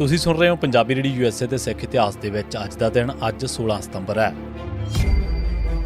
ਤੁਸੀਂ ਸੁਣ ਰਹੇ ਹੋ ਪੰਜਾਬੀ ਰੇਡੀ ਯੂਐਸਏ ਤੇ ਸਿੱਖ ਇਤਿਹਾਸ ਦੇ ਵਿੱਚ ਅੱਜ ਦਾ ਦਿਨ, ਅੱਜ 16 ਸਤੰਬਰ ਹੈ।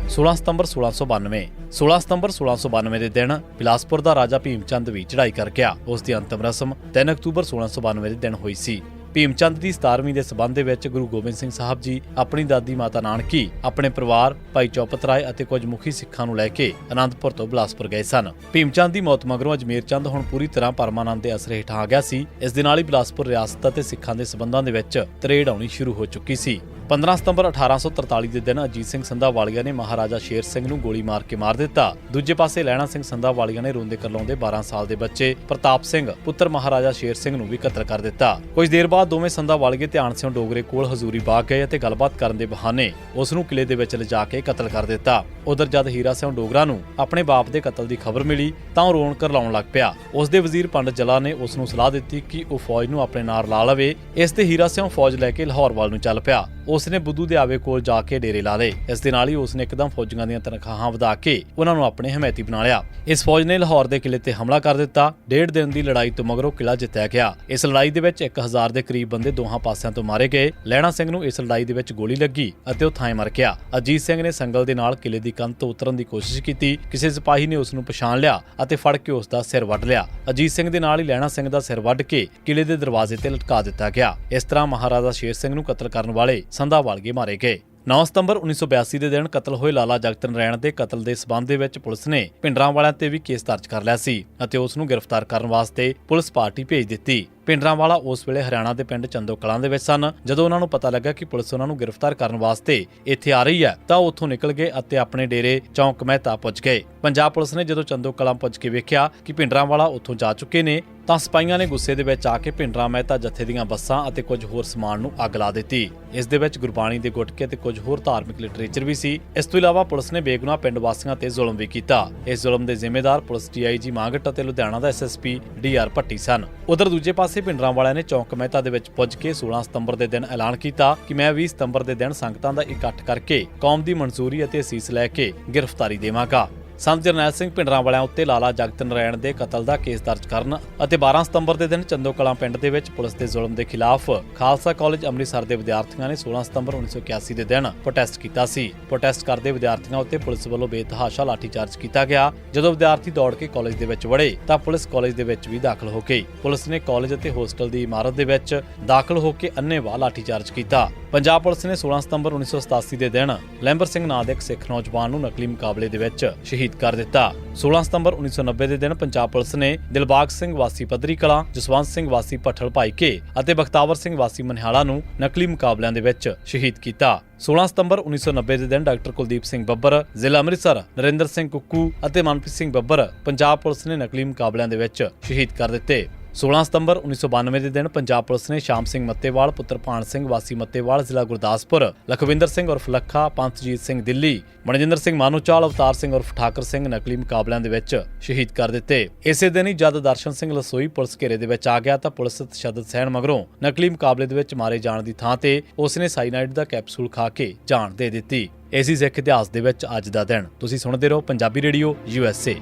16 ਸਤੰਬਰ 1692 16 ਸਤੰਬਰ 1692 ਦੇ ਦਿਨ ਬਿਲਾਸਪੁਰ ਦਾ ਰਾਜਾ ਭੀਮ ਚੰਦ ਵੀ ਚੜ੍ਹਾਈ ਕਰ ਗਿਆ। ਉਸ ਦੀ ਅੰਤਮ ਰਸਮ 3 ਅਕਤੂਬਰ 1692 ਦੇ ਦਿਨ ਹੋਈ ਸੀ। ਭੀਮਚੰਦ ਦੀ 17ਵੀਂ ਦੇ ਸਬੰਧ ਦੇ ਵਿੱਚ ਗੁਰੂ ਗੋਬਿੰਦ ਸਿੰਘ ਸਾਹਿਬ ਜੀ ਆਪਣੀ ਦਾਦੀ ਮਾਤਾ ਨਾਨਕੀ, ਆਪਣੇ ਪਰਿਵਾਰ, ਭਾਈ ਚੌਪਤ ਰਾਏ ਅਤੇ ਕੁਝ ਮੁਖੀ ਸਿੱਖਾਂ ਨੂੰ ਲੈ ਕੇ ਅਨੰਦਪੁਰ ਤੋਂ ਬਿਲਾਸਪੁਰ ਗਏ ਸਨ। ਭੀਮਚੰਦ ਦੀ ਮੌਤ ਮਗਰੋਂ ਅਜਮੇਰ ਚੰਦ ਹੁਣ ਪੂਰੀ ਤਰ੍ਹਾਂ ਪਰਮਾਨੰਦ ਦੇ ਅਸਰ ਹੇਠਾਂ ਆ ਗਿਆ ਸੀ। ਇਸ ਦੇ ਨਾਲ ਹੀ ਬਿਲਾਸਪੁਰ ਰਿਆਸਤ ਅਤੇ ਸਿੱਖਾਂ ਦੇ ਸਬੰਧਾਂ ਦੇ ਵਿੱਚ ਤਰੇੜ ਆਉਣੀ ਸ਼ੁਰੂ ਹੋ ਚੁੱਕੀ ਸੀ। 15 ਸਤੰਬਰ 1843 ਦੇ ਦਿਨ ਅਜੀਤ ਸਿੰਘ ਸੰਧਾਵਾਲੀਆ ਨੇ ਮਹਾਰਾਜਾ ਸ਼ੇਰ ਸਿੰਘ ਨੂੰ ਗੋਲੀ ਮਾਰ ਕੇ ਮਾਰ ਦਿੱਤਾ। ਦੂਜੇ ਪਾਸੇ ਲਹਿਣਾ ਸਿੰਘ ਸੰਧਾਵਾਲੀਆ ਨੇ ਰੋਂਦੇ ਕਰਲਾਉਂਦੇ 12 ਸਾਲ ਦੇ ਬੱਚੇ ਪ੍ਰਤਾਪ ਸਿੰਘ, ਪੁੱਤਰ ਮਹਾਰਾਜਾ ਸ਼ੇਰ ਸਿੰਘ ਨੂੰ ਵੀ ਕਤਲ ਕਰ ਦਿੱਤਾ। ਕੁਝ ਦੇਰ ਬਾਅਦ ਦੋਵੇਂ ਸੰਧਾਵਾਲੀਏ ਧਿਆਨ ਸਿੰਘ ਡੋਗਰੇ ਕੋਲ ਹਜ਼ੂਰੀ ਬਾਗ ਗਏ ਅਤੇ ਗੱਲਬਾਤ ਕਰਨ ਦੇ ਬਹਾਨੇ ਉਸ ਨੂੰ ਕਿਲੇ ਦੇ ਵਿੱਚ ਲਿਜਾ ਕੇ ਕਤਲ ਕਰ ਦਿੱਤਾ। ਉਧਰ ਜਦ ਹੀਰਾ ਸਿੰਘ ਡੋਗਰਾ ਨੂੰ ਆਪਣੇ ਬਾਪ ਦੇ ਕਤਲ ਦੀ ਖਬਰ ਮਿਲੀ, ਤਾਂ ਉਹ ਰੋਣ ਕਰਲਾਉਣ ਲੱਗ ਪਿਆ। ਉਸ ਦੇ ਵਜ਼ੀਰ ਪੰਡਤ ਜਲਾ ਨੇ ਉਸ ਨੂੰ ਸਲਾਹ ਦਿੱਤੀ ਕਿ ਉਹ ਫੌਜ ਨੂੰ ਆਪਣੇ ਨਾਲ ਲਾ ਲਵੇ। ਇਸ ਤੇ ਹੀਰਾ ਸਿੰਘ ਫੌਜ ਲੈ ਕੇ ਲਾਹੌਰ ਵੱਲ ਨੂੰ ਚੱਲ ਪਿਆ। ਉਸ ਨੇ ਬੁੱਧੂ ਦੇ ਆਵੇ ਕੋਲ ਜਾ ਕੇ ਡੇਰੇ ਲਾ ਲਏ। ਇਸ ਦੇ ਨਾਲ ਹੀ ਉਸ ਨੇ ਇੱਕਦਮ ਫੌਜੀਆਂ ਦੀਆਂ ਤਨਖਾਹਾਂ ਵਧਾ ਕੇ ਉਹਨਾਂ ਨੂੰ ਆਪਣੇ ਹਮਾਇਤੀ ਬਣਾ ਲਿਆ। ਇਸ ਫੌਜ ਨੇ ਲਾਹੌਰ ਦੇ ਕਿਲੇ ਤੇ ਹਮਲਾ ਕਰ ਦਿੱਤਾ। ਡੇਢ ਦਿਨ ਦੀ ਲੜਾਈ ਤੋਂ ਮਗਰੋਂ ਕਿਲਾ ਜਿੱਤਿਆ ਗਿਆ। ਇਸ ਲੜਾਈ ਦੇ ਵਿੱਚ 1000 ਦੇ ਕਰੀਬ ਬੰਦੇ ਦੋਹਾਂ ਪਾਸਿਆਂ ਤੋਂ ਮਾਰੇ ਗਏ। ਲਹਿਣਾ ਸਿੰਘ ਨੂੰ ਇਸ ਲੜਾਈ ਦੇ ਵਿੱਚ ਗੋਲੀ ਲੱਗੀ ਅਤੇ ਉਹ ਥਾਂ ਮਰ ਗਿਆ। ਅਜੀਤ ਸਿੰਘ ਨੇ ਸੰਗਲ ਦੇ ਨਾਲ ਕਿਲੇ ਦੀ ਕੰਧ ਤੋਂ ਉਤਰਨ ਦੀ ਕੋਸ਼ਿਸ਼ ਕੀਤੀ। ਕਿਸੇ ਸਿਪਾਹੀ ਨੇ ਉਸ ਨੂੰ ਪਛਾਣ ਲਿਆ ਅਤੇ ਫੜ ਕੇ ਉਸ ਦਾ ਸਿਰ ਵੱਢ ਲਿਆ। ਅਜੀਤ ਸਿੰਘ ਦੇ ਨਾਲ ਹੀ ਲਹਿਣਾ ਸਿੰਘ ਦਾ ਸਿਰ ਵੱਢ ਕੇ ਕਿਲੇ ਦੇ ਦਰਵਾਜ਼ੇ ਤੇ ਲਟਕਾ ਦਿੱਤਾ ਗਿਆ। ਇਸ ਤਰ੍ਹਾਂ ਮਹਾਰਾਜਾ ਸ਼ੇਰ ਸਿੰਘ ਨੂੰ ਕਤਲ ਕਰਨ ਵਾਲੇ ਸੰਧਾਵਾਲਗੇ ਮਾਰੇ ਗਏ। 9 ਸਤੰਬਰ 1982 ਦੇ ਦਿਨ ਕਤਲ ਹੋਏ ਲਾਲਾ ਜਗਤ ਨਰੈਣ ਦੇ ਕਤਲ ਦੇ ਸਬੰਧ ਦੇ ਵਿੱਚ ਪੁਲਿਸ ਨੇ ਪਿੰਡਰਾਂ ਵਾਲਿਆਂ ਤੇ ਵੀ ਕੇਸ ਦਰਜ ਕਰ ਲਿਆ ਸੀ ਅਤੇ ਉਸ ਨੂੰ ਗ੍ਰਿਫਤਾਰ ਕਰਨ ਵਾਸਤੇ ਪੁਲਿਸ ਪਾਰਟੀ ਭੇਜ ਦਿੱਤੀ। ਪਿੰਡਰਾਂ ਵਾਲਾ ਉਸ ਵੇਲੇ ਹਰਿਆਣਾ ਦੇ ਪਿੰਡ ਚੰਦੋ ਕਲਾਂ ਦੇ ਵਿੱਚ ਸਨ। ਜਦੋਂ ਉਹਨਾਂ ਨੂੰ ਪਤਾ ਲੱਗਾ ਕਿ ਪੁਲਿਸ ਉਹਨਾਂ ਨੂੰ ਗ੍ਰਿਫਤਾਰ ਕਰਨ ਵਾਸਤੇ ਇੱਥੇ ਆ ਰਹੀ ਹੈ, ਤਾਂ ਉਹ ਉੱਥੋਂ ਨਿਕਲ ਗਏ ਅਤੇ ਆਪਣੇ ਡੇਰੇ ਚੌਂਕ ਮਹਿਤਾ ਪੁੱਜ ਗਏ। ਪੰਜਾਬ ਪੁਲਿਸ ਨੇ ਜਦੋਂ ਚੰਦੋ ਕਲਾਂ ਪੁੱਜ ਕੇ ਵੇਖਿਆ ਕਿ ਪਿੰਡਰਾਂ ਵਾਲਾ ਉੱਥੋਂ ਜਾ ਚੁੱਕੇ ਨੇ, ਤਾਂ ਸਿਪਾਹੀਆਂ ਨੇ ਗੁੱਸੇ ਦੇ ਵਿੱਚ ਆ ਕੇ ਪਿੰਡਰਾਂ ਮਹਿਤਾ ਜੱਥੇ ਦੀਆਂ ਬੱਸਾਂ ਅਤੇ ਕੁਝ ਹੋਰ ਸਮਾਨ ਨੂੰ ਅੱਗ ਲਾ ਦਿੱਤੀ। ਇਸ ਦੇ ਵਿੱਚ ਗੁਰਬਾਣੀ ਦੇ ਗੁਟਕੇ ਤੇ ਕੁਝ ਹੋਰ ਧਾਰਮਿਕ ਲਿਟਰੇਚਰ ਵੀ ਸੀ। ਇਸ ਤੋਂ ਇਲਾਵਾ ਪੁਲਿਸ ਨੇ ਬੇਗੁਨਾਹ ਪਿੰਡ ਵਾਸੀਆਂ ਤੇ ਜ਼ੁਲਮ ਵੀ ਕੀਤਾ। ਇਸ ਜ਼ੁਲਮ ਦੇ ਜ਼ਿੰਮੇਦਾਰ ਪੁਲਿਸ ਡੀਆਈਜੀ ਮਾਂਗਟ ਅਤੇ ਲੁਧਿਆਣਾ ਦਾ ਐਸਐਸਪੀ ਡੀਆਰ ਭੱਟੀ ਸਨ। ਉਧਰ ਦੂਜੇ ਪਾਸੇ ਪਿੰਡਰਾਂ ਵਾਲਿਆਂ ਨੇ ਚੌਂਕ ਮਹਿਤਾ ਦੇ ਵਿੱਚ ਪੁੱਜ ਕੇ 16 ਸਤੰਬਰ ਦੇ ਦਿਨ ਐਲਾਨ ਕੀਤਾ ਕਿ ਮੈਂ 20 ਸਤੰਬਰ ਦੇ ਦਿਨ ਸੰਗਤਾਂ ਦਾ ਇਕੱਠ ਕਰਕੇ ਕੌਮ ਦੀ ਮਨਜ਼ੂਰੀ ਅਤੇ ਅਸੀਸ ਲੈ ਕੇ ਗ੍ਰਿਫਤਾਰੀ ਦੇਵਾਂਗਾ। ਸੰਤ ਜਰਨੈਲ ਸਿੰਘ ਪਿੰਡਰਾਂ ਵਾਲਿਆਂ ਉੱਤੇ ਲਾਲਾ ਜਗਤ ਨਰਾਇਣ ਦੇ ਕਤਲ ਦਾ ਕੇਸ ਦਰਜ ਕਰਨ ਅਤੇ 12 ਸਤੰਬਰ ਦੇ ਦਿਨ ਚੰਦੋ ਕਲਾਂ ਪਿੰਡ ਦੇ ਵਿੱਚ ਪੁਲਿਸ ਦੇ ਜ਼ੁਲਮ ਦੇ ਖਿਲਾਫ ਖਾਲਸਾ ਕਾਲਜ ਅੰਮ੍ਰਿਤਸਰ ਦੇ ਵਿਦਿਆਰਥੀਆਂ ਨੇ 16 ਸਤੰਬਰ 1981 ਦੇ ਦਿਨ ਪ੍ਰੋਟੈਸਟ ਕੀਤਾ ਸੀ। ਪ੍ਰੋਟੈਸਟ ਕਰਦੇ ਵਿਦਿਆਰਥੀਆਂ ਉੱਤੇ ਪੁਲਿਸ ਵੱਲੋਂ ਬੇਤਹਾਸ਼ਾ ਲਾਠੀਚਾਰਜ ਕੀਤਾ ਗਿਆ। ਜਦੋਂ ਵਿਦਿਆਰਥੀ ਦੌੜ ਕੇ ਕਾਲਜ ਦੇ ਵਿੱਚ ਵੜੇ ਤਾਂ ਪੁਲਿਸ ਕਾਲਜ ਦੇ ਵਿੱਚ ਵੀ ਦਾਖਲ ਹੋ ਗਈ। ਪੁਲਿਸ ਨੇ ਕਾਲਜ ਅਤੇ ਹੋਸਟਲ ਦੀ ਇਮਾਰਤ ਦੇ ਵਿੱਚ ਦਾਖਲ ਹੋ ਕੇ ਅੰਨ੍ਹੇਵਾਹ ਲਾਠੀਚਾਰਜ ਕੀਤਾ। ਪੰਜਾਬ ਪੁਲਿਸ ਨੇ 16 ਸਤੰਬਰ 1987 ਦੇ ਦਿਨ ਲੈਂਬਰ ਸਿੰਘ ਨਾਂ ਦੇ ਇੱਕ ਸਿੱਖ ਨੌਜਵਾਨ ਨੂੰ ਨਕਲੀ ਮੁਕਾਬਲੇ ਦੇ ਵਿੱਚ ਸ਼ਹੀਦ ਕਰ ਦਿੱਤਾ। 16 ਸਤੰਬਰ 1990 ਦੇ ਦਿਨ ਪੰਜਾਬ ਪੁਲਿਸ ਨੇ ਦਿਲਬਾਗ ਸਿੰਘ ਵਾਸੀ ਪੱਧਰੀ ਕਲਾਂ, ਜਸਵੰਤ ਸਿੰਘ ਵਾਸੀ ਭੱਠਲ ਭਾਈਕੇ ਅਤੇ ਬਖਤਾਵਰ ਸਿੰਘ ਵਾਸੀ ਮਨਿਹਾਲਾ ਨੂੰ ਨਕਲੀ ਮੁਕਾਬਲਿਆਂ ਦੇ ਵਿੱਚ ਸ਼ਹੀਦ ਕੀਤਾ। 16 ਸਤੰਬਰ 1990 ਦੇ ਦਿਨ ਡਾਕਟਰ ਕੁਲਦੀਪ ਸਿੰਘ ਬੱਬਰ, ਜ਼ਿਲ੍ਹਾ ਅੰਮ੍ਰਿਤਸਰ, ਨਰਿੰਦਰ ਸਿੰਘ ਕੁੱਕੂ ਅਤੇ ਮਨਪ੍ਰੀਤ ਸਿੰਘ ਬੱਬਰ ਪੰਜਾਬ ਪੁਲਿਸ ਨੇ ਨਕਲੀ ਮੁਕਾਬਲਿਆਂ ਦੇ ਵਿੱਚ ਸ਼ਹੀਦ ਕਰ ਦਿੱਤੇ। 16 ਸਤੰਬਰ 1992 ਦੇ ਦਿਨ ਪੰਜਾਬ ਪੁਲਿਸ ਨੇ ਸ਼ਾਮ ਸਿੰਘ ਮੱਤੇਵਾਲ, ਪੁੱਤਰ ਭਾਨ ਸਿੰਘ, ਵਾਸੀ ਮੱਤੇਵਾਲ, ਜ਼ਿਲ੍ਹਾ ਗੁਰਦਾਸਪੁਰ, ਲਖਵਿੰਦਰ ਸਿੰਘ ਉਰਫ ਲੱਖਾ, ਪੰਥਜੀਤ ਸਿੰਘ ਦਿੱਲੀ, ਮਨਜਿੰਦਰ ਸਿੰਘ ਮਾਨੂਚਾਲ, ਅਵਤਾਰ ਸਿੰਘ ਉਰਫ ਠਾਕਰ ਸਿੰਘ ਨਕਲੀ ਮੁਕਾਬਲਿਆਂ ਦੇ ਵਿੱਚ ਸ਼ਹੀਦ ਕਰ ਦਿੱਤੇ। ਇਸੇ ਦਿਨ ਹੀ ਜਦ ਦਰਸ਼ਨ ਸਿੰਘ ਲਸੋਈ ਪੁਲਿਸ ਘੇਰੇ ਦੇ ਵਿੱਚ ਆ ਗਿਆ ਤਾਂ ਪੁਲਿਸ ਤਸ਼ੱਦਦ ਸਹਿਣ ਮਗਰੋਂ ਨਕਲੀ ਮੁਕਾਬਲੇ ਦੇ ਵਿੱਚ ਮਾਰੇ ਜਾਣ ਦੀ ਥਾਂ ਤੇ ਉਸਨੇ ਸਾਈਨਾਈਡ ਦਾ ਕੈਪਸੂਲ ਖਾ ਕੇ ਜਾਨ ਦੇ ਦਿੱਤੀ। ਇਸੀ ਸਿੱਖ ਇਤਿਹਾਸ ਦੇ ਵਿੱਚ ਅੱਜ ਦਾ ਦਿਨ। ਤੁਸੀਂ ਸੁਣਦੇ ਰਹੋ ਪੰਜਾਬੀ ਰੇਡੀਓ ਯੂਐਸਏ